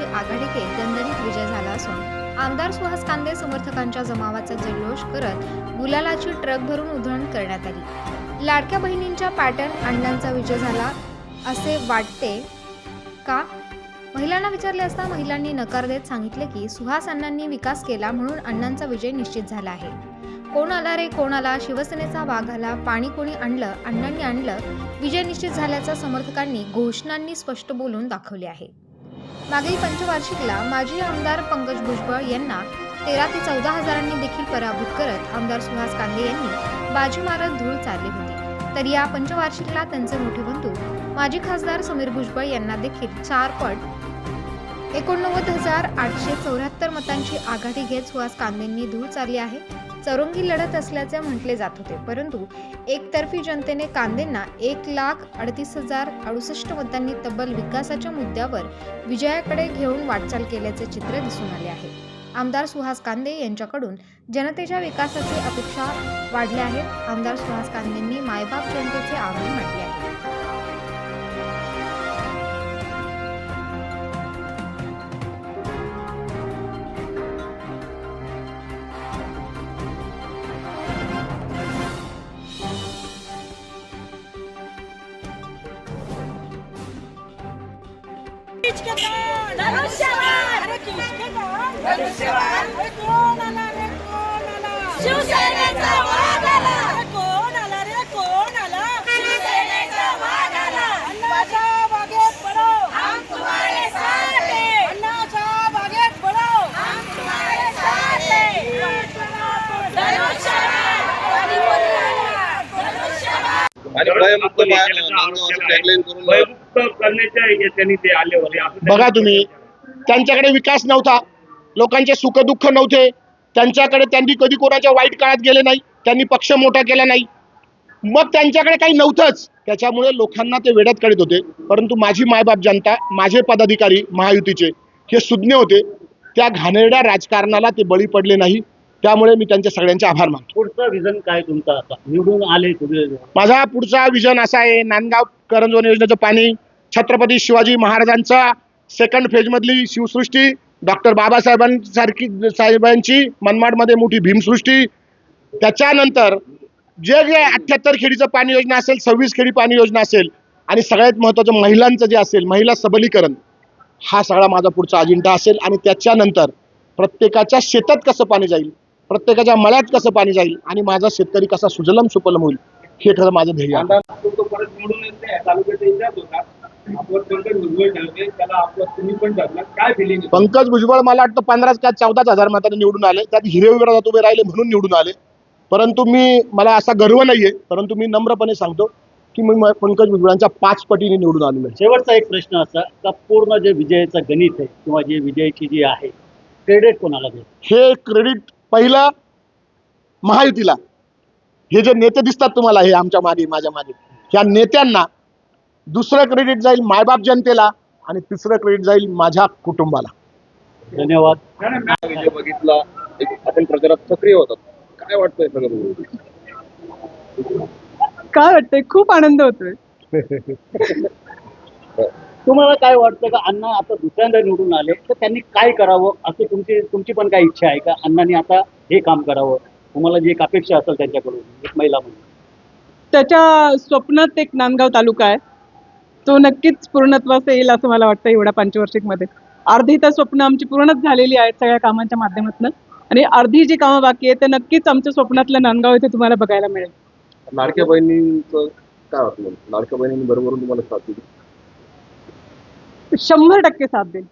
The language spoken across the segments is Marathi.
आघाडीचे गणंदणीत विजय झाला असून आमदार सुहास कांदे समर्थकांच्या जमावाचा जल्लोष करत गुलालाची ट्रक भरून उधळण करण्यात आली. लाडक्या बहिणींच्या पॅटर्न अण्णांचा विजय झाला असे वाटते का? महिलांना विचारले असता महिलांनी नकार देत सांगितले की सुहास अण्णांनी विकास केला म्हणून अण्णांचा विजय निश्चित झाला आहे. कोण आला रे कोण आला? शिवसेनेचा वाघ आला पाणी कोणी आणलं? अण्णांनी आणलं. विजय निश्चित झाल्याचं समर्थकांनी घोषणांनी स्पष्ट बोलून दाखवले आहे. मागील पंचवार्षिकला माजी आमदार पंकज भुजबळ यांना तेरा ते चौदा हजारांनी देखील पराभूत करत आमदार सुहास कांदे यांनी बाजी मारत धूळ चालली होती. तर या पंचवार्षिकला त्यांचे मोठे बंधू माजी खासदार समीर भुजबळ यांना देखील चार पट एकोणनव्वद हजार आठशे चौऱ्याहत्तर मतांची आघाडी घेत सुहास कांदेंनी धूळ चालली आहे. चौरंगी लढत असल्याचे म्हटले जात होते. परंतु एकतर्फी जनतेने कांदेंना एक लाख अडतीस हजार अडुसष्ट मतांनी तब्बल विकासाच्या मुद्द्यावर विजयाकडे घेऊन वाटचाल केल्याचे चित्र दिसून आले आहे. आमदार सुहास कांदे यांच्याकडून जनतेच्या विकासाची अपेक्षा वाढल्या आहेत. आमदार सुहास कांदेंनी मायबाप जनतेचे आभार शिवसेनेचा वाद आला रे कोण आला शिवसेनेचा वाघ आला अण्णाच्या बागेत पडो हम तुम्हारे साथ हैं अण्णाच्या बागेत पडो हम तुम्हारे साथ हैं धनुष्यबाण आणि बोलूया धनुष्यबाण आणि भयमुक्त नांदगाव असं टॅगलाईन करून भयमुक्त करण्याच्या या त्यांनी ते आले होते असं त्यांनी बघा तुम्ही त्यांच्याकडे विकास नव्हता. लोकांचे सुख दुःख नव्हते. त्यांच्याकडे त्यांनी कधी कोणाच्या वाईट काळात गेले नाही. त्यांनी पक्ष मोठा केला नाही. मग त्यांच्याकडे काही नव्हतंच. त्याच्यामुळे लोकांना ते वेड्यात काढत होते. परंतु माझी मायबाप जनता माझे पदाधिकारी महायुतीचे हे सुज्ञ होते. त्या घाणेरड्या राजकारणाला ते बळी पडले नाही. त्यामुळे मी त्यांच्या सगळ्यांचे आभार मानतो. पुढचं विजन काय तुमचं आता? निवडून आले तुम्ही. माझा पुढचा विजन असा आहे नांदगाव करंजवन योजनेचं पाणी छत्रपती शिवाजी महाराजांचा सेकंड फेजमधली शिवसृष्टी डॉक्टर बाबासाहेबांसारखी साहेबांची मनमाडमध्ये मोठी भीमसृष्टी. त्याच्यानंतर जे जे अठ्ठ्याहत्तर खेडीचं पाणी योजना असेल सव्वीस खेडी पाणी योजना असेल आणि सगळ्यात महत्त्वाचं महिलांचं जे असेल महिला सबलीकरण हा सगळा माझा पुढचा अजेंडा असेल. आणि त्याच्यानंतर प्रत्येकाच्या शेतात कसं पाणी जाईल प्रत्येकाच्या मळ्यात कसं पाणी जाईल आणि माझा शेतकरी कसा सुजलम सुपलम होईल हे खरं माझं ध्येय पंकज भुजबळ ठरले त्याला आपलं तुम्ही पण ठरला. काय फिलिंग पंकज भुजबळ मला वाटतं पंधराच का चौदाच हजार मतांनी निवडून आले. त्यात हिरे विरोधात उभे राहिले म्हणून निवडून आले. परंतु मी मला असा गर्व नाहीये. परंतु मी नम्रपणे सांगतो की मी म- पंकज भुजबळांच्या पाच पटीने निवडून आलेलो आहे. शेवटचा एक प्रश्न असा का पूर्ण जे विजयाचं गणित आहे किंवा जे विजयाची जी आहे क्रेडिट कोणाला देत हे क्रेडिट पहिलं महायुतीला. हे जे नेते दिसतात तुम्हाला हे आमच्या मागे माझ्या मागे. या नेत्यांना दुसरं क्रेडिट जाईल मायबाप जनतेला आणि तिसरं क्रेडिट जाईल माझ्या कुटुंबाला. धन्यवाद. विजय बघितला एक आपण प्रचारात सक्रिय होतात. काय वाटतंय सगळं बघून? काय वाटतंय? खूप आनंद होतोय. तुम्हाला काय वाटतं का अण्णा आता दुसऱ्यांदा निवडून आले तर त्यांनी काय करावं? असं तुमची तुमची पण काय इच्छा आहे का? अण्णांनी आता हे काम करावं? तुम्हाला जी एक अपेक्षा असेल त्यांच्याकडून एक महिला म्हणून. त्याच्या स्वप्नात एक नांदगाव तालुका आहे. तो नक्कीच पूर्णत्वास येईल असं मला वाटतं एवढ्या पंचवार्षिकमध्ये अर्धी तर स्वप्न आमची पूर्णच झालेली आहेत सगळ्या कामांच्या माध्यमातून. आणि अर्धी जी कामं बाकी आहेत ते नक्कीच आमच्या स्वप्नातलं नांदगाव इथे तुम्हाला बघायला मिळेल. लाडक्या बहिणींचं काय वाटलं लाडक्या बहिणींनी बरोबर तुम्हाला साथ दिली. शंभर टक्के साथ देईल.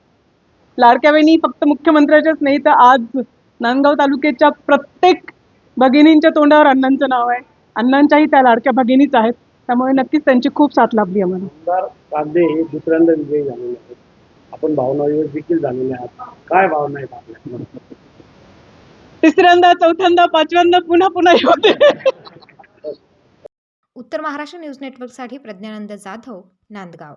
लाडक्या बहिणी फक्त मुख्यमंत्र्याच्याच नाही तर आज नांदगाव तालुक्याच्या प्रत्येक भगिनींच्या तोंडावर अण्णांचं नाव आहे. अण्णांच्याही त्या लाडक्या भगिनीच आहेत. त्यामुळे नक्कीच त्यांची खूप साथ लाभली आम्हाला. आमदार कांदे हे दुसऱ्यांदा विजयी झालेले आहेत. आपण भावनावर देखील झालेले आहात. काय भावना आहेत आपल्या तिसऱ्यांदा चौथ्यांदा पाचव्यांदा पुन्हा पुन्हा होते. उत्तर महाराष्ट्र न्यूज नेटवर्कसाठी प्रज्ञानंद जाधव नांदगाव.